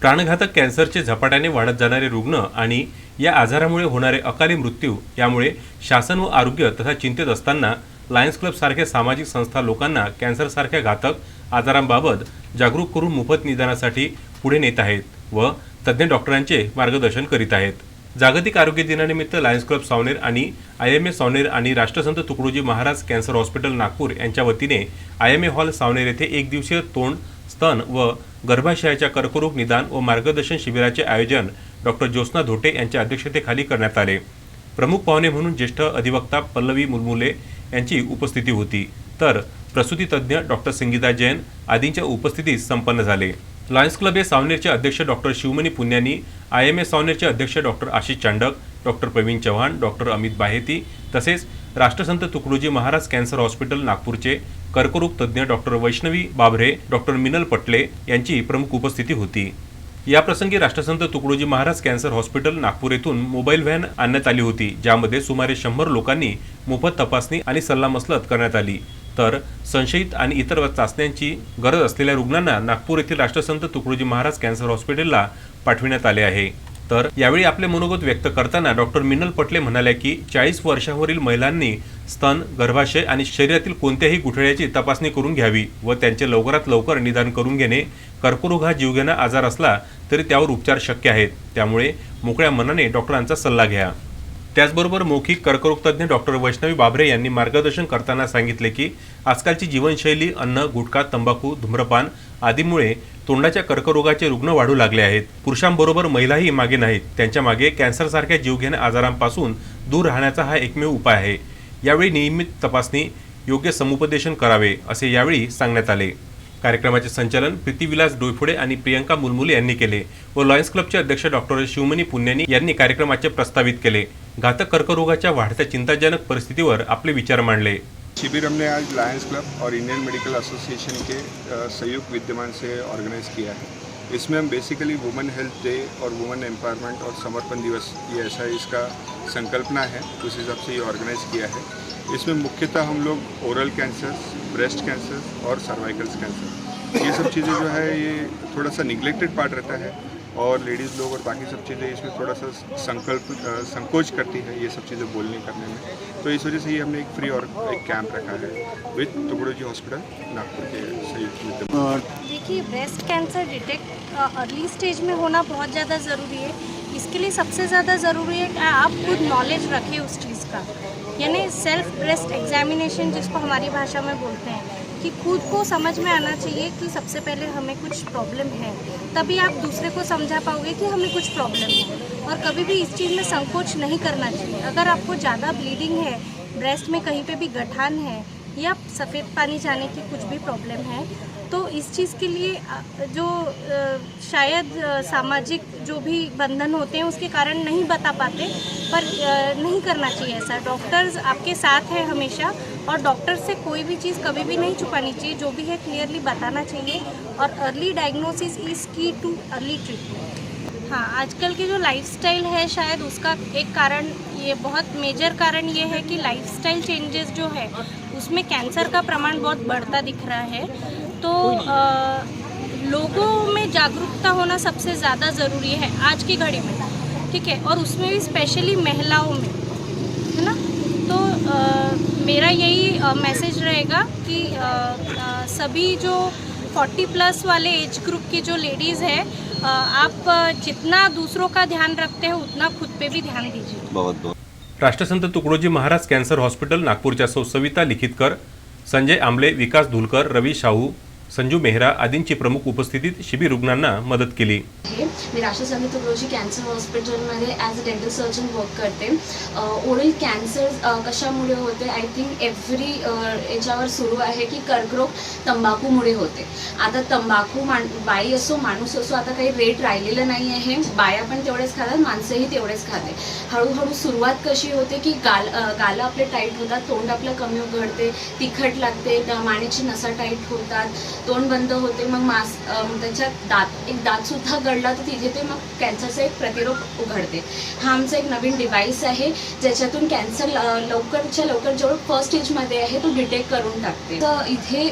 प्राणघातक कॅन्सरचे झपाट्याने वाढत जाणारे रुग्ण आणि या आजारामुळे होणारे अकाली मृत्यू यामुळे शासन व आरोग्य तथा चिंतेत असताना लायन्स क्लबसारख्या सामाजिक संस्था लोकांना कॅन्सरसारख्या घातक आजारांबाबत जागरूक करून मोफत निदानासाठी पुढे नेत आहेत व तज्ज्ञ डॉक्टरांचे मार्गदर्शन करीत आहेत. जागतिक आरोग्य दिनानिमित्त लायन्स क्लब सावनेर आणि आय एम ए सावनेर आणि राष्ट्रसंत तुकडोजी महाराज कॅन्सर हॉस्पिटल नागपूर यांच्या वतीने I M A hall Savner येथे एक दिवसीय तोंड स्तन व गर्भाशयाच्या कर्करोग निदान व मार्गदर्शन शिबिराचे आयोजन डॉक्टर ज्योत्स्ना धोटे यांच्या अध्यक्षतेखाली करण्यात आले. प्रमुख पाहुणे म्हणून ज्येष्ठ अधिवक्ता पल्लवी मुलमुले यांची उपस्थिती होती. तर प्रसूतीतज्ज्ञ डॉक्टर संगीता जैन आदींच्या उपस्थितीत संपन्न झाले. लायन्स क्लब हे सावनेरचे अध्यक्ष doctor Shivmani Punyani I M A सावनेरचे अध्यक्ष doctor Ashish Chandak doctor Pravin Chavan doctor Amit Baheti तसेच राष्ट्रसंत तुकडोजी महाराज कॅन्सर हॉस्पिटल नागपूरचे कर्करोग तज्ज्ञ डॉक्टर वैष्णवी बाभरे डॉक्टर मिनल पटले यांची प्रमुख उपस्थिती होती. याप्रसंगी राष्ट्रसंत तुकडोजी महाराज कॅन्सर हॉस्पिटल नागपूर येथून मोबाईल व्हॅन आणण्यात आली होती ज्यामध्ये सुमारे शंभर लोकांनी मोफत तपासणी आणि सल्लामसलत करण्यात आली. तर संशयित आणि इतर चाचण्यांची गरज असलेल्या रुग्णांना नागपूर येथील राष्ट्रसंत तुकडोजी महाराज कॅन्सर हॉस्पिटलला पाठविण्यात आले आहे. तर यावेळी आपले मनोगत व्यक्त करताना डॉक्टर मिनल पटले म्हणाल्या की चाळीस वर्षावरील महिलांनी स्तन गर्भाशय आणि शरीरातील कोणत्याही गुठळ्याची तपासणी करून घ्यावी व त्यांचे लवकरात लवकर निदान करून घेणे. कर्करोग हा जीवघेणा आजार असला तरी त्यावर उपचार शक्य आहेत. त्यामुळे मोकळ्या मनाने डॉक्टरांचा सल्ला घ्या. त्याचबरोबर मौखिक कर्करोगतज्ञ डॉक्टर वैष्णवी बाबरे यांनी मार्गदर्शन करताना सांगितले की आजकालची जीवनशैली अन्न गुटखा तंबाखू धूम्रपान आदीमुळे तोंडाच्या कर्करोगाचे रुग्ण वाढू लागले आहेत. पुरुषांबरोबर महिलाही मागे नाहीत. त्यांच्या मागे कॅन्सरसारख्या जीवघेण्या आजारांपासून दूर राहण्याचा हा एकमेव उपाय आहे. यावेळी नियमित तपासणी योग्य समुपदेशन करावे असे यावेळी सांगण्यात आले. कार्यक्रमाचे संचालन प्रीतिविलास डोयफुडे आणि प्रियंका मुलमुले यांनी केले व लॉयन्स क्लबचे अध्यक्ष डॉक्टर शिवमणी पुण्यानी यांनी कार्यक्रमाचे प्रस्तावित केले. घातक कर्करोगाच्या वाढत्या चिंताजनक परिस्थितीवर आपले विचार मांडले. शिविर हमने आज लायंस क्लब और इंडियन मेडिकल एसोसिएशन के संयुक्त विद्यमान से ऑर्गेनाइज किया है। इसमें हम बेसिकली वुमेन हेल्थ डे और वुमेन एम्पावरमेंट और समर्पण दिवस ये ऐसा इसका संकल्पना है उस हिसाब से ये ऑर्गेनाइज किया है। इसमें मुख्यतः हम लोग ओरल कैंसर ब्रेस्ट कैंसर और सर्वाइकल्स कैंसर ये सब चीज़ें जो है ये थोड़ा सा निगलेक्टेड पार्ट रहता है। और लेडीज़ लोग और बाकी सब चीज़ें इसमें थोड़ा सा संकल्प संकोच करती है ये सब चीज़ें बोलने करने में। तो इस वजह से ये हमने एक फ्री और एक कैंप रखा है विद टुकड़ोजी हॉस्पिटल नागपुर के संयुक्त देखिए breast cancer detect early stage में होना बहुत ज़्यादा ज़रूरी है। इसके लिए सबसे ज़्यादा ज़रूरी है कि आप खुद नॉलेज रखें उस चीज़ का। यानी सेल्फ ब्रेस्ट एग्जामिनेशन जिसको हमारी भाषा में बोलते हैं। कि खुद को समझ में आना चाहिए कि सबसे पहले हमें कुछ प्रॉब्लम है। तभी आप दूसरे को समझा पाओगे कि हमें कुछ प्रॉब्लम है। और कभी भी इस चीज़ में संकोच नहीं करना चाहिए। अगर आपको ज़्यादा ब्लीडिंग है ब्रेस्ट में कहीं पे भी गठान है, या सफ़ेद पानी जाने की कुछ भी प्रॉब्लम है तो इस चीज़ के लिए जो शायद सामाजिक जो भी बंधन होते हैं, उसके कारण नहीं बता पाते, पर नहीं करना चाहिए ऐसा। डॉक्टर्स आपके साथ हैं हमेशा और डॉक्टर से कोई भी चीज़ कभी भी नहीं छुपानी चाहिए जो भी है क्लियरली बताना चाहिए। और early diagnosis is key to early treatment हाँ आजकल की जो लाइफस्टाइल है शायद उसका एक कारण ये बहुत मेजर कारण ये है कि लाइफस्टाइल चेंजेस जो है उसमें कैंसर का प्रमाण बहुत बढ़ता दिख रहा है। तो अ, लोगों में जागरूकता होना सबसे ज़्यादा ज़रूरी है आज की घड़ी में ठीक है? और उसमें भी स्पेशली महिलाओं में है ना? तो अ, मेरा यही मैसेज रहेगा कि सभी जो 40 प्लस वाले एज ग्रुप की जो लेडीज़ है आप जितना दूसरों का ध्यान रखते हैं उतना खुद पे भी ध्यान दीजिए। बहुत बहुत। राष्ट्रसंत तुकडोजी महाराज कॅन्सर हॉस्पिटल नागपूरच्या सौ सविता लिखितकर संजय आंबले विकास धुलकर रवी शाहू संजू मेहरा आदींची प्रमुख उपस्थितीत शिबी रुग्णांना मदत केली. आहे मी राष्ट्रसंत तुकडोजी कॅन्सर हॉस्पिटलमध्ये as a dental surgeon work करते. ओरल कॅन्सर कशामुळे होते? आय थिंक एव्हरी याच्यावर सुरू आहे की कर्करोग तंबाखूमुळे होते. आता तंबाखू मान बाई असो माणूस असो आता काही रेट राहिलेलं नाही आहे. बाया पण तेवढेच खातात माणसंही तेवढेच खाते. हळूहळू सुरुवात कशी होते की गाल गालं आपले टाईट होतात तोंड आपलं कमी उघडते तिखट लागते मानेची नसा टाईट होतात. तोंड बंद होते मग मास त्याच्यात दात एक दातसुद्धा गळला तर तिथे ते मग कॅन्सरचा एक प्रतिरोप उघडते. हा आमचा एक नवीन डिव्हाइस आहे ज्याच्यातून कॅन्सर लवकरच्या लवकर जेवढं फर्स्ट स्टेजमध्ये आहे तो डिटेक्ट करून टाकते. तर इथे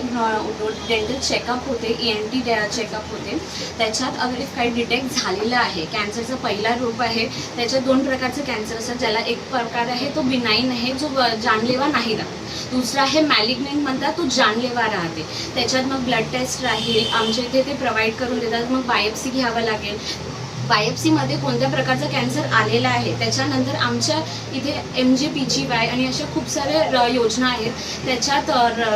डेंटल चेकअप होते ई एन टी चेकअप होते. त्याच्यात अगर काही डिटेक्ट झालेलं आहे कॅन्सरचा पहिला रूप आहे त्याच्यात दोन प्रकारचे कॅन्सर असतात ज्याला एक प्रकार आहे तो बिनाईन आहे जो जानलेवा नाही राहत. दुसरा आहे मॅलिग्नेंट म्हणतात तो जानलेवा राहते. त्याच्यात मग ब्लड टेस्ट राहील आमच्या इथे ते प्रोव्हाइड करून देतात मग बायोप्सी घ्यावं लागेल. बायोप्सीमध्ये कोणत्या प्रकारचा कॅन्सर आलेला आहे? त्याच्यानंतर आमच्या इथे M J P G Y आणि अशा खूप साऱ्या योजना आहेत. त्याच्यात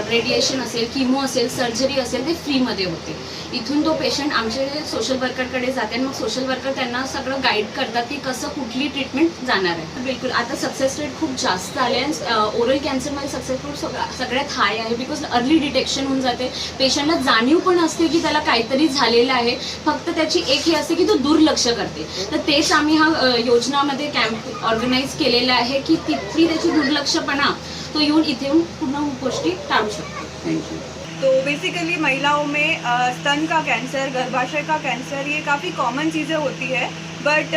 रेडिएशन असेल किमो असेल सर्जरी असेल ते फ्रीमध्ये होते. इथून तो पेशंट आमचे सोशल वर्करकडे जाते आणि मग सोशल वर्कर त्यांना सगळं गाईड करतात की कसं कुठली ट्रीटमेंट जाणार आहे. बिलकुल. आता सक्सेस रेट खूप जास्त आले आणि ओरल कॅन्सरमध्ये सक्सेस रेट सगळ्यात हाय आहे बिकॉज अर्ली डिटेक्शन होऊन जाते. पेशंटला जाणीव पण असते की त्याला काहीतरी झालेलं आहे. फक्त त्याची एक ही असते की तो दुर्लक्ष करते. तर तेच आम्ही हा योजनामध्ये कॅम्प ऑर्गनाईज केलेला आहे की तिथली त्याची दुर्लक्षपणा तो येऊन इथे येऊन पूर्ण गोष्टी टाळू शकतो. थँक्यू तो बेसिकली महिलाओं में स्तन का कैंसर गर्भाशय का कैंसर ये काफ़ी कॉमन चीज़ें होती है बट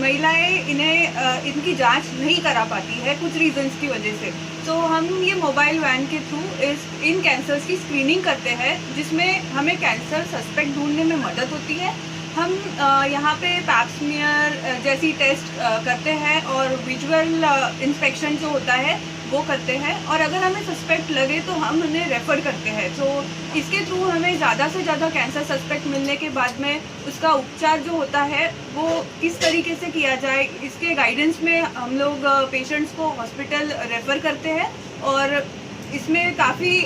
महिलाएं इन्हें इनकी जांच नहीं करा पाती है कुछ रीजंस की वजह से। तो हम ये मोबाइल वैन के थ्रू इस इन कैंसर्स की स्क्रीनिंग करते हैं जिसमें हमें कैंसर सस्पेक्ट ढूंढने में मदद होती है हम यहाँ पे पैप्समियर जैसी टेस्ट करते हैं और विजुअल इंस्पेक्शन जो होता है, वो करते हैं। और अगर हमें सस्पेक्ट लगे तो हम उन्हें रेफ़र करते हैं। तो इसके थ्रू हमें ज़्यादा से ज़्यादा कैंसर सस्पेक्ट मिलने के बाद में उसका उपचार जो होता है, वो किस तरीके से किया जाए, इसके गाइडेंस में हम लोग पेशेंट्स को हॉस्पिटल रेफ़र करते हैं। और इसमें काफ़ी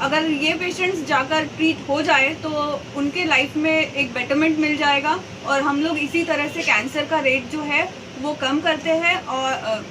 अगर ये पेशेंट्स जाकर ट्रीट हो जाए तो उनके लाइफ में एक बेटरमेंट मिल जाएगा। और हम लोग इसी तरह से कैंसर का रेट जो है, वो कम करते हैं और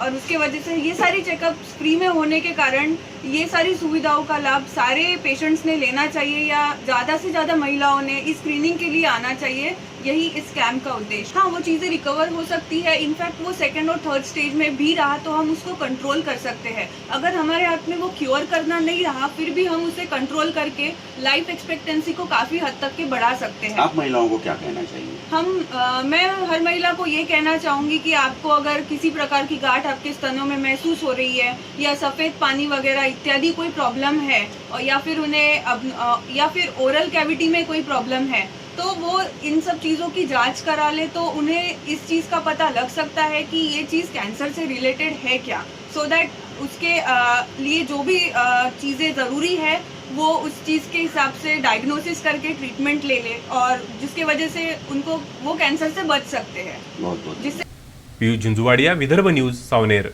और उसके वजह से ये सारी चेकअप फ्री में होने के कारण ये सारी सुविधाओं का लाभ सारे पेशेंट्स ने लेना चाहिए या ज़्यादा से ज़्यादा महिलाओं ने इस स्क्रीनिंग के लिए आना चाहिए। यही इस स्कैम का उद्देश्य। हाँ वो चीज़ें रिकवर हो सकती है। इनफैक्ट वो सेकेंड और थर्ड स्टेज में भी रहा तो हम उसको कंट्रोल कर सकते हैं। अगर हमारे हाथ में वो क्योर करना नहीं रहा फिर भी हम उसे कंट्रोल करके लाइफ एक्सपेक्टेंसी को काफ़ी हद तक के बढ़ा सकते हैं। आप महिलाओं को क्या कहना चाहिए हम अ, मैं हर महिला को ये कहना चाहूँगी कि आपको अगर किसी प्रकार की गांठ आपके स्तनों में महसूस हो रही है या सफ़ेद पानी वगैरह इत्यादि कोई प्रॉब्लम है और या फिर उन्हें अब या फिर ओरल कैविटी में कोई प्रॉब्लम है तो वो इन सब चीज़ों की जाँच करा ले तो उन्हें इस चीज़ का पता लग सकता है कि ये चीज़ कैंसर से रिलेटेड है क्या। सो so दैट उसके लिए जो भी चीज़ें ज़रूरी है वो उस चीज़ के हिसाब से डायग्नोसिस करके ट्रीटमेंट ले ले और जिसके वजह से उनको वो कैंसर से बच सकते हैं। बहुत बहुत जिससे पीयूष झुंझुवाडिया विदर्भ न्यूज़ सावनेर।